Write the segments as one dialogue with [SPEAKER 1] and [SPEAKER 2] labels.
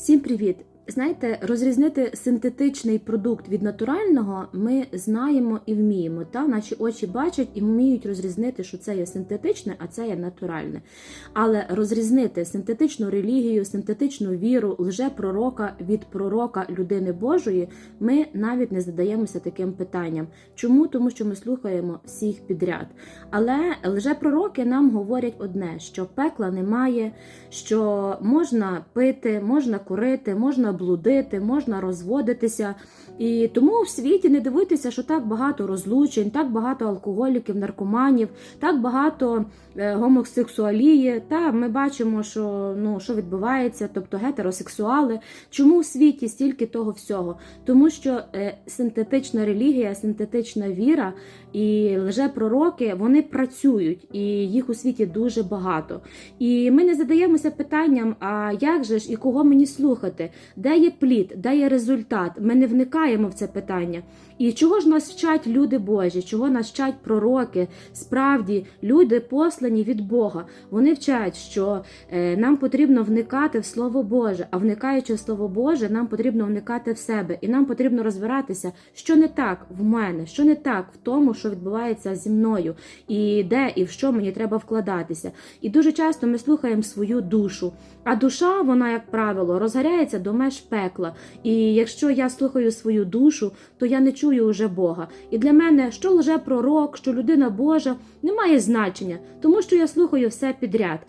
[SPEAKER 1] Всім привіт! Знаєте, розрізнити синтетичний продукт від натурального ми знаємо і вміємо. Та наші очі бачать і вміють розрізнити, що це є синтетичне, а це є натуральне. Але розрізнити синтетичну релігію, синтетичну віру, лжепророка від пророка людини Божої, ми навіть не задаємося таким питанням. Чому? Тому що ми слухаємо всіх підряд. Але лжепророки нам говорять одне: що пекла немає, що можна пити, можна курити, можна блудити, можна розводитися. І тому в світі не дивитися, що так багато розлучень, так багато алкоголіків, наркоманів, так багато е, гомосексуалії. Та ми бачимо, що ну що відбувається, тобто гетеросексуали. Чому в світі стільки того всього? Тому що е, синтетична релігія, синтетична віра і лжепророки вони працюють, і їх у світі дуже багато. І ми не задаємося питанням: а як же ж і кого мені слухати? Де є плід, де є результат? Ми не вникаємо в це питання. І чого ж нас вчать люди Божі? Чого нас вчать пророки? Справді, люди послані від Бога. Вони вчать, що е, нам потрібно вникати в Слово Боже, а вникаючи в Слово Боже, нам потрібно вникати в себе, і нам потрібно розбиратися, що не так в мене, що не так в тому, що відбувається зі мною, і де і в що мені треба вкладатися. І дуже часто ми слухаємо свою душу. А душа, вона, як правило, розгоряється до меж пекла. І якщо я слухаю свою душу, то я не чую уже Бога. І для мене, що лже пророк, що людина Божа, не має значення, тому що я слухаю все підряд.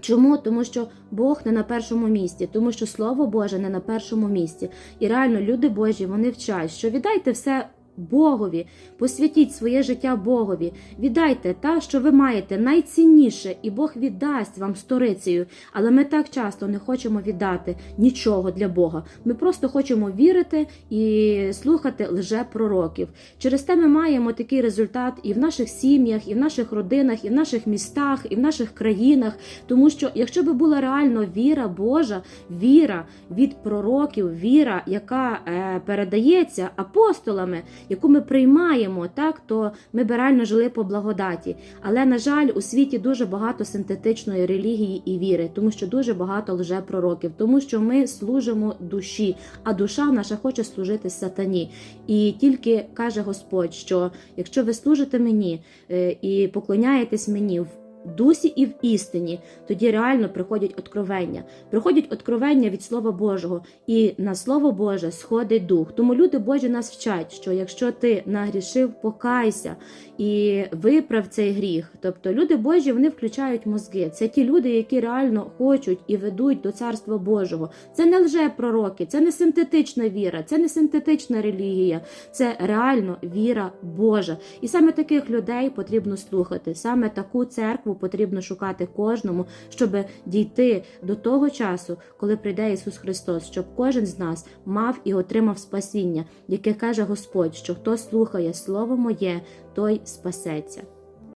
[SPEAKER 1] Чому? Тому що Бог не на першому місці, тому що Слово Боже не на першому місці. І реально люди Божі вони вчать, що віддайте все Богові, посвятіть своє життя Богові, віддайте та, що ви маєте найцінніше, і Бог віддасть вам сторицею. Але ми так часто не хочемо віддати нічого для Бога. Ми просто хочемо вірити і слухати лжепророків. Через те ми маємо такий результат і в наших сім'ях, і в наших родинах, і в наших містах, і в наших країнах. Тому що, якщо би була реально віра Божа, віра від пророків, віра, яка е, передається апостолами яку ми приймаємо, так то ми би реально жили по благодаті. Але на жаль, у світі дуже багато синтетичної релігії і віри, тому що дуже багато лжепророків, тому що ми служимо душі, а душа наша хоче служити сатані. І тільки каже Господь, що якщо ви служите мені е, і поклоняєтесь мені в дусі і в істині, тоді реально приходять откровення. Приходять откровення від Слова Божого, і на Слово Боже сходить дух. Тому люди Божі нас вчать, що якщо ти нагрішив, покайся і виправ цей гріх. Тобто люди Божі вони включають мозги. Це ті люди, які реально хочуть і ведуть до Царства Божого. Це не лже-пророки, це не синтетична віра, це не синтетична релігія, це реально віра Божа. І саме таких людей потрібно слухати. Саме таку церкву потрібно шукати кожному, щоб дійти до того часу, коли прийде Ісус Христос, щоб кожен з нас мав і отримав спасіння, яке каже Господь, що хто слухає Слово моє, той спасеться.